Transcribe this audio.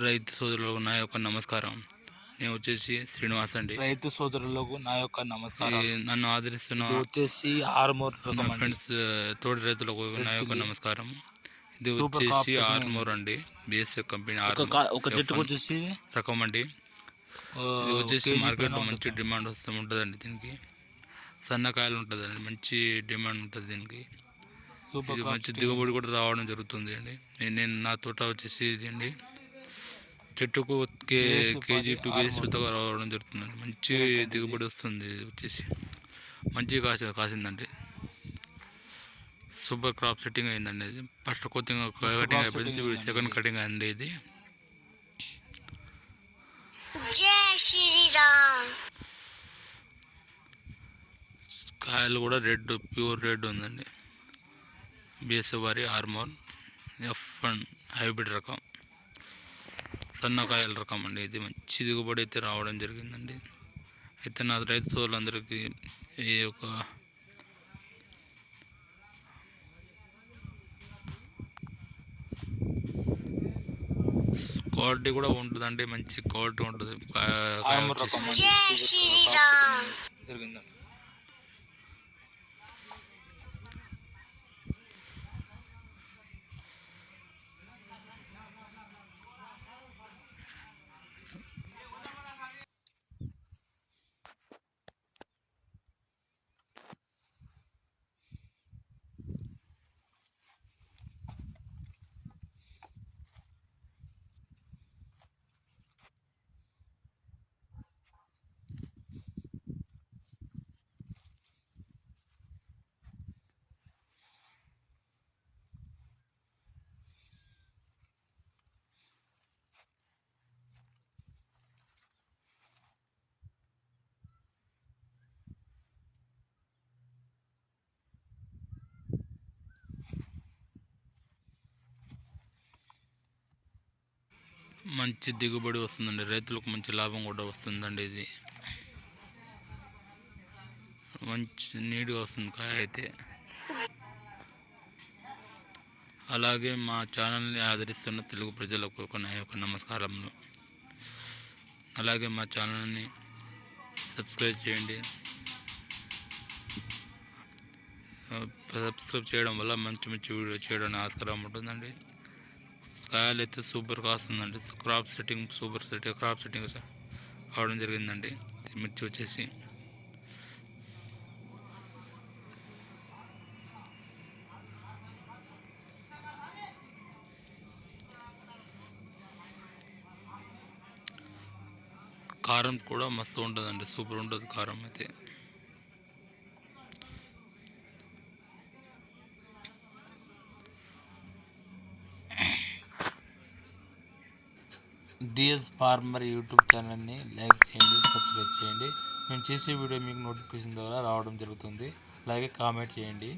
రైతు సోదరులకు నా యొక్క నమస్కారం. నేను వచ్చేసి శ్రీనివాస్ అండి. రైతు సోదరులకు నా యొక్క నమస్కారం. నన్ను ఆదరిస్తున్న వచ్చేసి ఆర్మూర్ నా. ఫ్రెండ్స్ తోటి రైతులకు నా యొక్క. నమస్కారం. ఇది వచ్చేసి ఆర్మోర్ అండి. బిఎస్ఎఫ్ కంపెనీ ఒక ఆర్మోర్ కా- ఒక చెట్టుకు F1 వచ్చేసి రకం అండి. ఇది వచ్చేసి మార్కెట్లో మంచి డిమాండ్ వస్తూ ఉంటుందండి దీనికి. సన్నకాయలు ఉంటుందండి మంచి డిమాండ్ ఉంటుంది దీనికి. ఇది మంచి. దిగుబడి కూడా రావడం జరుగుతుంది అండి. నేను నేను నా తోట వచ్చేసి ఇది అండి చెట్టుకు కే కేజీ టూ కేజీ ఆరు సుతగా రావడం జరుగుతుందండి. మంచి దిగుబడి వస్తుంది ఇది వచ్చేసి. మంచి కాసి కాసిందండి. సూపర్ క్రాప్ సెట్టింగ్ అయిందండి ఇది. ఫస్ట్ కొద్దిగా కటింగ్ అయిపోయింది ఇప్పుడు సెకండ్ కటింగ్ అయింది ఇది. కాయలు కూడా రెడ్ ప్యూర్ రెడ్ ఉందండి. బిఎస్ఎఫ్ వారి ఆర్మోర్ ఎఫ్ వన్ హైబ్రిడ్ రకం. సన్నకాయల రకం అండి. ఇది మంచి దిగుబడి అయితే రావడం జరిగిందండి. అయితే నా రైతు సోదరులందరికీ ఈ యొక్క క్వాలిటీ కూడా ఉంటుందండి. మంచి క్వాలిటీ ఉంటుంది. మంచి దిగుబడి వస్తుందండి. రైతులకు మంచి లాభం కూడా వస్తుందండి ఇది. మంచి నీట్గా వస్తుంది కాయ అయితే. అలాగే మా ఛానల్ని ఆదరిస్తున్న తెలుగు ప్రజలకు ఒక యొక్క నమస్కారములు. అలాగే మా ఛానల్ని సబ్స్క్రైబ్ చేయండి. సబ్స్క్రైబ్ చేయడం వల్ల మంచి మంచి వీడియో చేయడానికి ఆస్కారం ఉంటుందండి. కాయలు అయితే super కాస్తుందండి. Crop setting super setting crop setting అవడం జరిగిందండి. మిర్చి వచ్చేసి. కారం కూడా మస్తు ఉంటుందండి. సూపర్ ఉంటుంది కారం అయితే. డిఎస్ ఫార్మర్ యూట్యూబ్ ఛానల్ని లైక్ చేయండి సబ్స్క్రైబ్ చేయండి. మేము చేసే వీడియో మీకు నోటిఫికేషన్ ద్వారా రావడం జరుగుతుంది. అలాగే కామెంట్ చేయండి.